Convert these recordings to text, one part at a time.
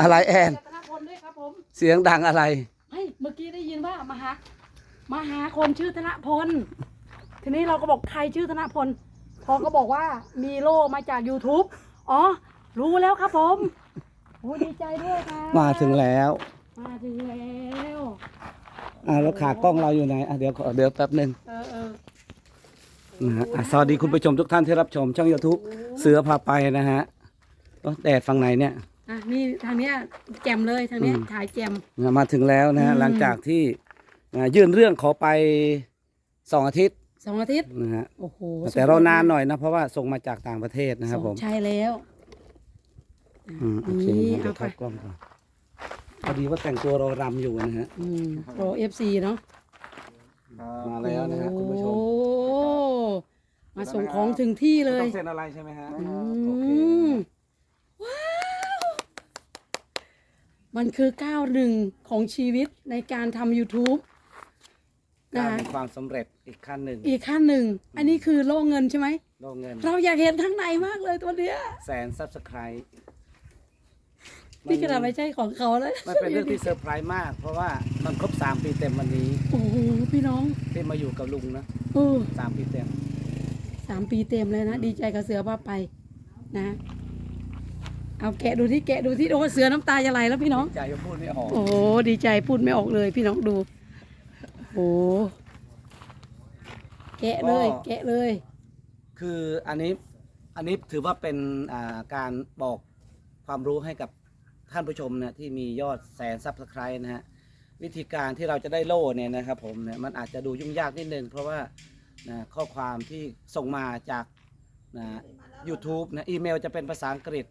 อะไรแอน รัตนพลด้วยครับผมเสียงดังอะไรไม่เมื่อกี้ได้ยินว่ามาหามาหาคนชื่อธนพล ทีนี้เราก็บอกใครชื่อธนพล พอก็บอกว่ามีโล่มาจาก YouTube อ๋อ รู้แล้วครับผมโอ้ดีใจด้วยค่ะมาถึงแล้ว มาถึงแล้ว อ่าแล้วขากล้องเราอยู่ไหนอะเดี๋ยวขอเดี๋ยวแป๊บหนึ่งเออเออนะฮะอะสวัสดีคุณผู้ชมทุกท่านที่รับชมช่อง YouTube เสือพาไปนะฮะ โอ้แดดฝั่งไหนเนี่ย อะนี่ทางเนี้ยแจมเลยทางเนี้ยอืม ถ่ายแจม นะมาถึงแล้วนะฮะอืม หลังจากที่อ่ายื่นเรื่องขอไปสองอาทิตย์สองอาทิตย์ นะฮะโอ้โหแต่เรานานหน่อยนะ เพราะว่าส่งมาจากต่างประเทศนะครับ ผมใช่แล้วอืมโอเคนี่เดี๋ยวเอาไปเข้ากล้องก่อนพอดีว่าแต่งตัวเรารำอยู่นะฮะ อืมโปรเอฟซีเนาะมาแล้วนะฮะคุณผู้ชมโอ้มาส่งของถึงที่เลยต้องเซ็นอะไรใช่ไหมฮะ อืโอเคมว้าว มันคือก้าวหนึ่งของชีวิตในการทำ YouTube กานะรมีความสำเร็จอีกขั้นหนึ่งอีกขั้นหนึ่ง อันนี้คือโล่เงินใช่ไหม โลกเงินเราอยากเห็นข้างในมากเลยตัวเนี้ยแสนซับสไครต์นี่ขนาดไม่ใช่ของเขาแล้วมันเป็นเรื่องที่เซอร์ไพรส์มาก เพราะว่ามันครบสามปีเต็มวันนี้ โอ้โหพี่น้องที่มาอยู่กับลุงนะเออ สามปีเต็ม สามปีเต็มเลยนะ ดีใจกับเสือว่าไปนะ เอาแกะดูที่แกะดูที่โอ้เสือน้ำตาจะไหลแล้วพี่น้อง ใจก็พูดไม่ออกโอ้ดีใจพูดไม่ออกเลยพี่น้องดูโอ้แกะเลย แกะเลย คืออันนี้อันนี้ถือว่าเป็นอ่าการบอกความรู้ให้กับท่านผู้ชมนะที่มียอดแสนซับสไครต์นะฮะวิธีการที่เราจะได้โล่เนี่ยนะครับผมเนี่ยมันอาจจะดูยุ่งยากนิดนึงเพราะว่านะข้อความที่ส่งมาจากนะ YouTube นะอีเมลจะเป็นภาษาอังกฤษ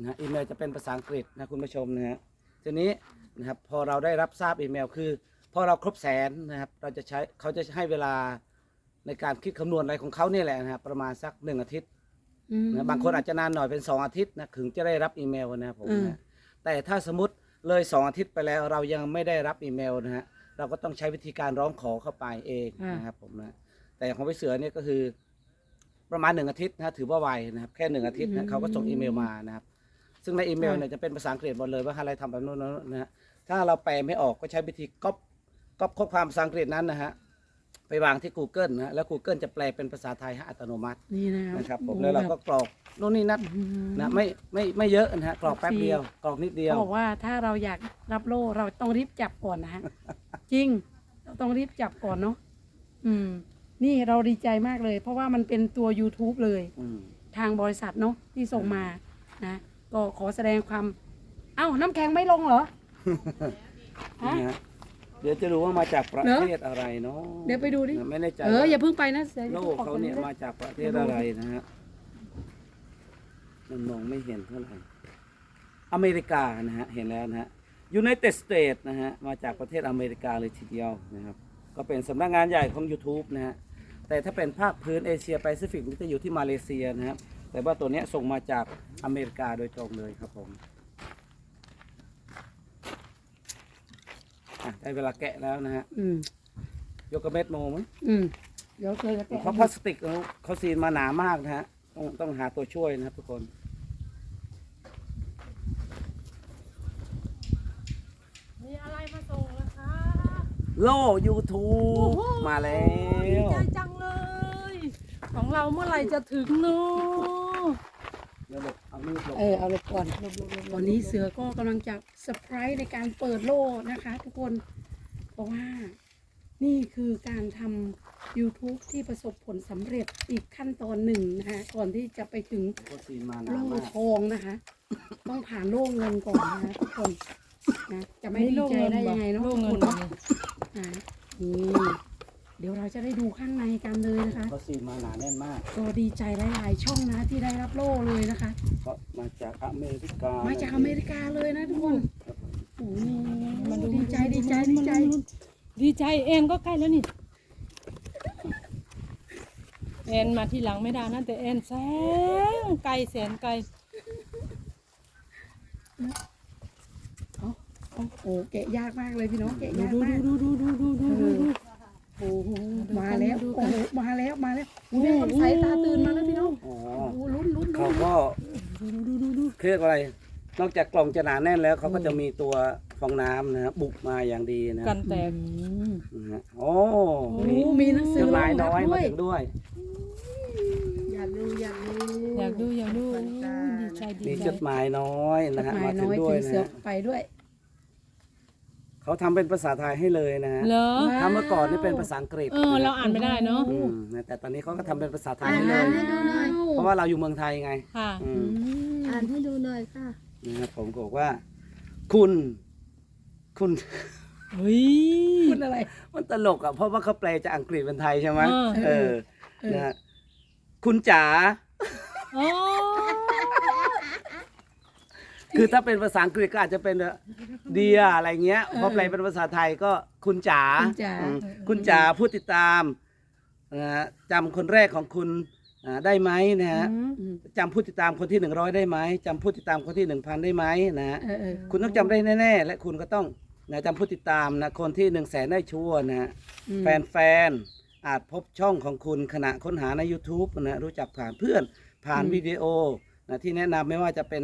นะอีเมลจะเป็นภาษาอังกฤษนะคุณผู้ชมนะฮะทีนี้นะครับพอเราได้รับทราบอีเมลคือพอเราครบแสนนะครับเราจะใช้เขาจะให้เวลาในการคิดคำนวณอะไรของเขาเนี่ยแหละนะครับประมาณสักหนึ่งอาทิตย์อืม นะบางคนอาจจะนานหน่อยเป็น2อาทิตย์นะถึงจะได้รับอีเมลนะครับผมอืม นะแต่ถ้าสมมติเลย2อาทิตย์ไปแล้วเรายังไม่ได้รับอีเมลนะฮะเราก็ต้องใช้วิธีการร้องขอเข้าไปเองนะครับผมนะแต่ของพี่เสือเนี่ยก็คือ ประมาณหนึ่งอาทิตย์นะถือว่าไวนะครับแค่หนึ่งอาทิตย์นะเขาก็ส่งอีเมลมานะครับ ซึ่งในอีเมลเนี่ยจะเป็นภาษาอังกฤษหมดเลยว่าอะไรทำแบบนู้นๆนะฮะถ้าเราแปลไม่ออกก็ใช้วิธีก๊อปก๊อปข้อความภาษาอังกฤษนั้นนะฮะไปวางที่ Google นะฮะแล้ว Google จะแปลเป็นภาษาไทยให้อัตโนมัตินี่นะนะครับผมโอ้แล้วเราก็บบ กรอกโน่นนี่นั่นอืม นะไม่ไม่ไม่เยอะนะฮะกรอกแป๊บเดียวกรอกนิดเดียว เขาบอกว่าถ้าเราอยากรับโล่เราต้องรีบจับก่อนนะฮะ จริงเราต้องรีบจับก่อนเนาะอืม นี่เราดีใจมากเลย เพราะว่ามันเป็นตัว YouTube เลย อืม ทางบริษัทเนาะที่ส่งมานะ ก็ขอแสดงความ เอ้า น้ำแข็งไม่ลงเหรอ ฮะนะฮะเดี๋ยวจะรู้ว่ามาจากประเหรอเทศอะไรเนาะเดี๋ยวไปดูดินะไม่แน่ใจเออว่าอย่าเพิ่งไปนะสียโลกเขาเนี่ยออกมาก่อจากประเทศอะไรนะฮะมันมองไม่เห็นเท่าไหร่อเมริกานะฮะเห็นแล้วนะฮะ United States นะฮะมาจากประเทศอเมริกาเลยทีเดียวนะครับ ก็เป็นสำนักงานใหญ่ของ YouTube นะฮะแต่ถ้าเป็นภาคพื้นเอเชียแปซิฟิกนี่จะอยู่ที่มาเลเซียนะครับ แต่ว่าตัวเนี้ยส่งมาจากอเมริกาโดยตรงเลยครับผมอะได้เวลาแกะแล้วนะฮะอืมยกกระเม็ดโมมั้ยอืมเดี๋ยวเคยจะแกะเพราะพลาสติกเขาเขาซีนมาหนามากนะฮะ ต้องต้องหาตัวช่วยนะครับทุกคนมีอะไรมาส่งแล้วคะโล่ YouTube มาแล้ดีวใจจังเลย ของเราเมื่อไหร่จะถึงเนาะ เดี๋ยวหลบเอามีดหลบเออเอาลงก่อนตอนนี้เสือก็กำลังจะเซอร์ไพรส์ในการเปิดโล่นะคะ ทุกคน เพราะว่านี่คือการทำ YouTube ที่ประสบผลสำเร็จอีกขั้นตอนหนึ่งนะคะก่อนที่จะไปถึงเขาซีนมาหนาโล่มากทองนะคะ ต้องผ่านโล่เงินก่อนนะคะทุกคนนะจะไม่ดีใจได้ยังไงเนาะโล่เงินทุกคนนะนี่ เดี๋ยวเราจะได้ดูข้างในกันเลยนะคะเขาซีนมาหนาแน่นมากก็ดีใจหลายๆช่องนะที่ได้รับโล่เลยนะคะเพราะมาจากอเมริกามามาจากอเมริกาเลยนะทุกคนโอ้โหดีใจดีใจดีใจ ดีใจเอ็นก็ใกล้แล้วนี่เอ็นมาที่หลังไม่ได้นะแต่เอ็นแสนไกลแสนไกลโอ้โหแกะยากมากเลยพี่น้องแกะดูยากดูมาก ดูดูดูดูดูดูดู โอ้โหมาแล้วดูโอ้กันโหมาแล้วมาแล้วแม่คำใสตาตื่นมาแล้วพี่น้องอ๋อโอ้โหลุ้นลุ้นเขาลุ้นก็ดูดูดูดูเคเรียกว่าอะไร นอกจากกล่องจะหนาแน่นแล้วเขาก็จะมีตัวฟองน้ำนะฮะบุกมาอย่างดีนะกันแตกนะฮะโอ้โอ้มีหนังสืจอดหมายรน้งอยรับมาด้วยถึงด้วย อยากดูอยากดูอยากดูอยากดูเหมือนกันดีใจดีมีใจจดหมายน้อยจนะดฮะหมายมาถึน้งอยด้วถึยงนะเสือฮะ ไปด้วย เขาทำเป็นภาษาไทยให้เลยนะฮะเหรอถ้าเมื่อก่อนนี่เป็นภาษาอังกฤษเออ เราอ่านไม่ได้เนาะ อืมนะแต่ตอนนี้เขาก็ทำเป็นภาษาไทยอ่านให้เลอ่านยให้ดูหน่อยเพราะว่าเราอยู่เมืองไทยไงค่ะ อือืมมอ่านให้ดูหน่อยค่ะ นะครับผมก็บอกว่า คุณ คุณ เฮ้ย คุณอะไร มันตลกอะ เพราะว่าเขาแปลจากอังกฤษเป็นไทยใช่ไหมเออ เออเออนะฮะคุณจ๋า โอ้ คือถ้าเป็นภาษาอังกฤษก็อาจจะเป็นเดียอะไรเงี้ยพอแปลเป็นภาษาไทยก็คุณจ๋าคุณจ๋า อืมคุณจ๋าผู้ติดตามนะฮะจำคนแรกของคุณอ่าได้ไหมนะฮะอืมจำผู้ติดตามคนที่หนึ่งร้อยได้ไหมจำผู้ติดตามคนที่หนึ่งพันได้ไหมนะฮะ เออเออคุณต้องจำได้แน่ ๆ และคุณก็ต้องนะจำผู้ติดตามนะคนที่หนึ่งแสนได้ชัวร์นะฮะอืมแฟนๆ อาจพบช่องของคุณขณะค้นหาใน YouTube นะรู้จักผ่านเพื่อนผ่านอืมวิดีโอนะที่แนะนำไม่ว่าจะเป็น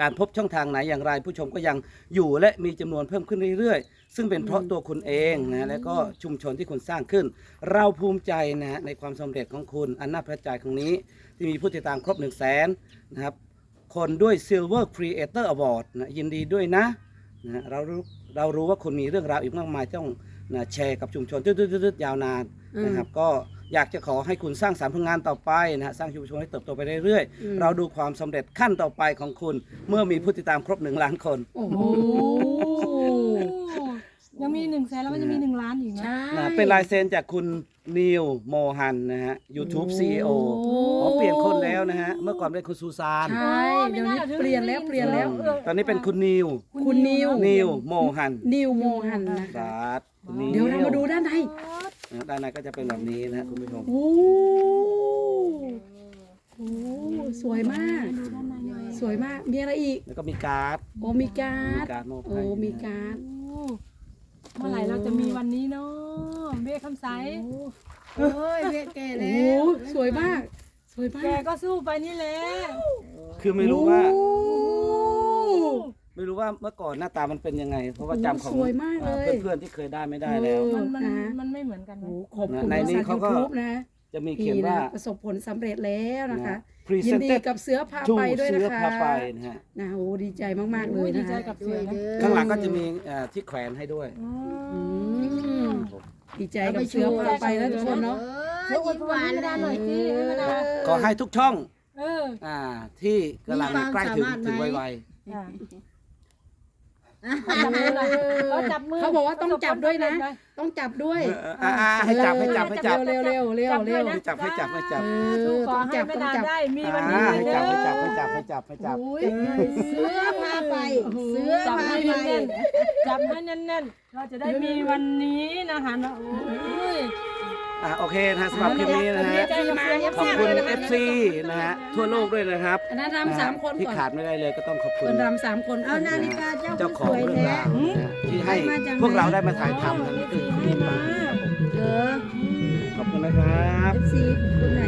การพบช่องทางไหนอย่างไร ผู้ชมก็ยังอยู่และมีจำนวนเพิ่มขึ้นเรื่อยๆ ซึ่งเป็นเพราะตัวคุณเองนะและก็ชุมชนที่คุณสร้างขึ้น เราภูมิใจนะในความสำเร็จของคุณอันน่าประทับใจครั้งนี้ ที่มีผู้ติดตามครบ1 0 0 0 0แสนนะครับคนด้วย Silver Creator Award นะยินดีด้วยนะนะเรารู้เรารู้ว่าคุณมีเรื่องราวอีกมากมายต้องนะแชร์กับชุมชนตืดๆๆๆยาวนานนะครับก็ อยากจะขอให้คุณสร้างสรรค์ผลงานต่อไปนะฮะสร้างชุมชนให้เติบโตไปเรื่อยอืมๆเราดูความสำเร็จขั้นต่อไปของคุณ เมื่อมีผู้ติดตามครบหนึ่งล้านคน โอ้โหยังมีหนึ่งแสนแล้วก็จะมีหนึ่งล้านอีกนะ ใช่ นะเป็นลายเซ็นจากคุณนิวโมฮันนะฮะ YouTube CEO อ๋อเปลี่ยนคนแล้วนะฮะ เมื่อก่อนเป็นคุณซูซาน ใช่ เดี๋ยวนี้เปลี่ยนแล้วเปลี่ยนแล้ว ตอนนี้เป็นคุณนิว คุณนิว นิวโมฮันนิวโมฮันนะ บาทคุณนิว เดี๋ยวเรามาดูด้านใน นะด้านในก็จะเป็นแบบนี้นะฮะคุณผู้ชม โอ้โหสวยมาก สวยมาก มีอะไรอีก แล้วก็มีการ์ด โอ้มีการ์มีดการ์ดมอบโอ้ให้มีการ์ดโอ้เมื่อไหร่เราจะมีวันนี้เนาะเบี้ยคำใสโอ้ยเวียแก่โอ้แล้โหวสวยมาก สวยมาแกกก็สู้ไปนี่แหละคือไม่รู้ว่า โอ้ ไม่รู้ว่าเมื่อก่อนหน้าตามันเป็นยังไง เพราะว่าจำของสวยมากเลยอ่าเพื่อนๆที่เคยได้ไม่ได้แล้ว เออมันมันนะ มันไม่เหมือนกันโอ้นะโหขอบคุณในบรินี้ษัทเขายูก็ ทูบนะจะมีเขียนนี่ว่านะประสบผลสำเร็จแล้วนะคะนะยิยินดี presented กับเสือพา to ไปด้วยนะเสือคะพาไปนะฮะนะโอ้ดีใจมากๆเลโอ้ยยดีนะใจคะ กับเสือนะข้างหลังก็จะมีเอ่อที่แขวนให้ด้วยอ๋ออืม ดีใจกับเสือพาไปนะทุกคนเนาะ เออยิ้มหวานไม่ได้หน่อยสิไม่ได้ขอให้ทุกช่องเออ อ่าที่กำลังใกล้ถึงถึงไวค่ะ จับมือหน่อยเขาจับมือเขาบอกว่าต้องจับด้วยนะ ต้องจับด้วยๆเอออ่าอ่าให้จับให้จับให้จับเร็วเร็วเร็วเร็วให้จับให้จับให้จับเอทุอกขอต้องให้จับไม่ต้องนานจับได้มีวันนี้อ่าให้เด้จับอให้จับให้จับให้จับให้จับโอ้ยเสือพาไปเสือจับพาให้ไปแน่นๆจับให้แน่นๆเราจะได้มีวันนี้นะคะเนาะโอ้ย อ่าโอเคนะสำหรับคลิปนี้นะฮะดีใจกับเสือขอบคุณ FC นะฮะทั่วโลกด้วยนะครับอันนั้นรำสามคนที่ก่อนขาดไม่ได้เลยก็ต้องขอบคุเปิณดรำสามคนก่เอาอนนาฬิกาเจ้าเจ้าของสวยเรื่องแท้ราวนะฮะที่ให้พวกเราได้มาถ่ายทำนั่นคือให้มาเออขอบคุณนะครับ เอฟซีคนไหน